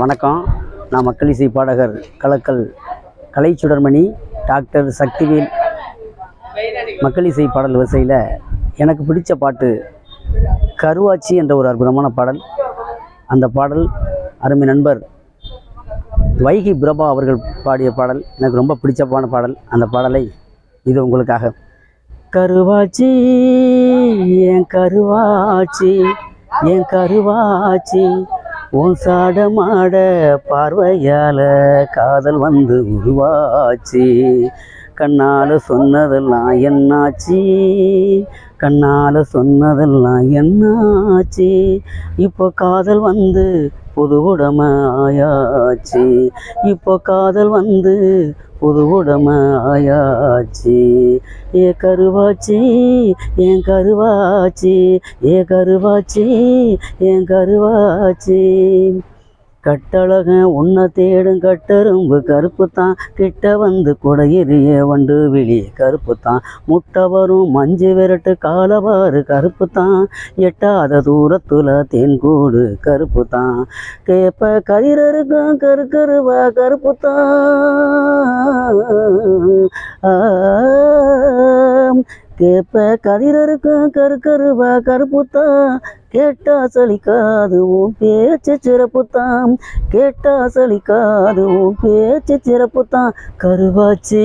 வணக்கம். நான் மக்கள் இசை பாடகர் கலக்கல் கலை சுடர்மணி டாக்டர் சக்திவேல். மக்கள் இசை பாடல் வரிசையில் எனக்கு பிடிச்ச பாட்டு கருவாச்சி என்ற ஒரு அற்புதமான பாடல். அந்த பாடல் அருமை நண்பர் வைகி பிரபா அவர்கள் பாடிய பாடல். எனக்கு ரொம்ப பிடிச்சமான பாடல். அந்த பாடலை இது உங்களுக்காக. கருவாச்சி என் கருவாச்சி என் கருவாச்சி உன் சாடமாட பார்வையால காதல் வந்து உருவாச்சு. கண்ணால சொன்னதெல்லாம் என்னாச்சு? கண்ணால சொன்னதெல்லாம் என்னாச்சு? இப்போ காதல் வந்து புது உடமை ஆயாச்சு இப்போ காதல் வந்து புது உடமை ஆயாச்சு ஏ கருவாச்சி என் கருவாச்சி? ஏ கருவாச்சி என் கருவாச்சி? கட்டழக உன்னை தேடும் கட்டரும்பு கருப்பு தான் கிட்ட வந்து குடையிறிய வண்டு விழி கருப்பு தான் முட்டை வரும் மஞ்சு விரட்டு காலவாறு கருப்பு தான் எட்டாத தூரத்துல தேன்கூடு கருப்பு தான் கேப்ப கயிறருக்கும் கரு கருவா கருப்பு தான் கேப்ப கதிரருக்கும் கரு கருவா கருப்புத்தான் கேட்டா சலிக்காது உன் பேச்சு சிறப்புத்தான் கேட்டா சலிக்காது உன் பேச்சு சிறப்புத்தான் கருவாச்சி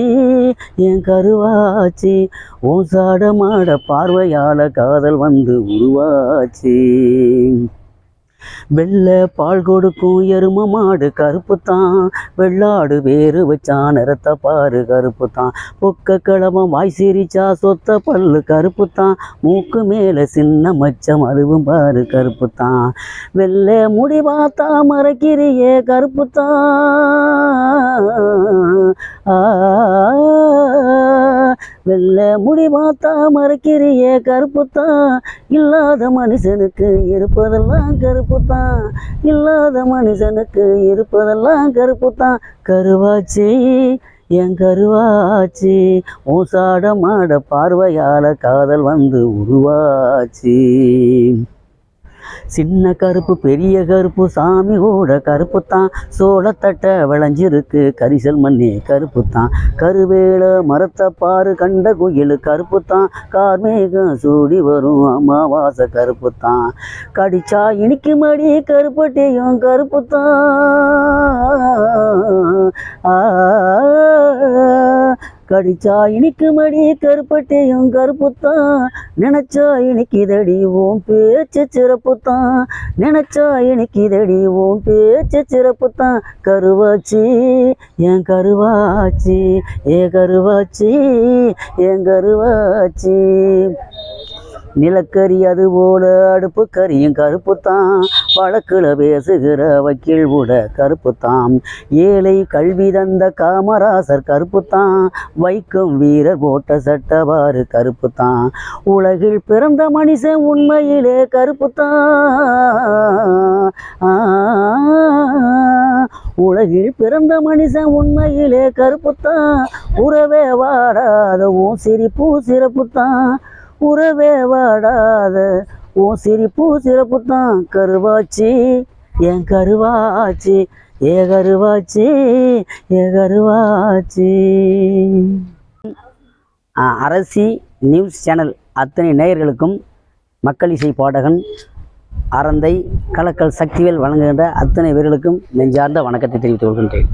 என் கருவாச்சி உன் சாடமாட பார்வையால காதல் வந்து உருவாச்சி. வெள்ளை பால் கொடுக்கும் எரும மாடு கருப்பு தான் வெள்ளாடு வேறு வச்சா நிறத்த பாரு கருப்பு தான் பொக்க கிழம வாய் சிரிச்சா சொத்த பல்லு கருப்பு தான் மூக்கு மேலே சின்ன மச்சம் அதுவும் பாரு கருப்பு தான் வெள்ளை முடி பார்த்தா மறக்கிறியே கருப்பு தான் ஆ, வெள்ளை முடி பார்த்தா மறைக்கிறியே கருப்பு தான் இல்லாத மனுஷனுக்கு இருப்பதெல்லாம் கருப்பு தான் இல்லாத மனுஷனுக்கு இருப்பதெல்லாம் கருப்பு தான் கருவாச்சி என் கருவாச்சி உன் சாட மாட பார்வையால காதல் வந்து உருவாச்சு. சின்ன கருப்பு பெரிய கருப்பு சாமி கூட கருப்பு தான் சோளத்தட்டை விளைஞ்சிருக்கு கரிசல் மண்ணி கருப்பு தான் கருவேல மரத்தை பாரு கண்ட குயில் கருப்பு தான் கார்மேகம் சூடி வரும் அமாவாசை கருப்பு தான் கடிச்சா இனிக்கு மடி கருப்பட்டியும் கருப்பு தான் கடிச்சா இனிக்கு மடி கருப்பட்டியும் கருப்புத்தான். நினைச்சா இனிக்குதடி ஓம் பேச்சு சிறப்புத்தான். நினைச்சா இனிக்குதடி ஓம் பேச்சு சிறப்புத்தான். கருவாச்சி என் கருவாச்சி ஏ கருவாச்சி என் கருவாச்சி. நிலக்கரி அது போல அடுப்பு கரியும் கருப்பு தான் வழக்கில் பேசுகிற வக்கீல் கூட கருப்பு ஏழை கல்வி தந்த காமராசர் கருப்பு தான் வைக்கும் வீரர் போட்ட சட்டவாறு கருப்பு தான் உலகில் பிறந்த மனுஷன் உண்மையிலே கருப்பு தான் உலகில் பிறந்த மனுஷன் உண்மையிலே கருப்பு தான் உறவே வாடாத உன் சிரிப்பு சிறப்பு தான் உறவே வாடாத உன் சிரிப்பு சிறப்பு தான் கருவாச்சி. என் கருவாச்சி ஏ கருவாச்சி ஏ கருவாச்சி. Arasi news channel. அத்தனை நேயர்களுக்கும் மக்கள் இசை பாடகன் அறந்தை கலக்கல் சக்திவேல் வழங்குகின்ற அத்தனை பேர்களுக்கும் நெஞ்சார்ந்த வணக்கத்தை தெரிவித்துக் கொள்கின்றேன்.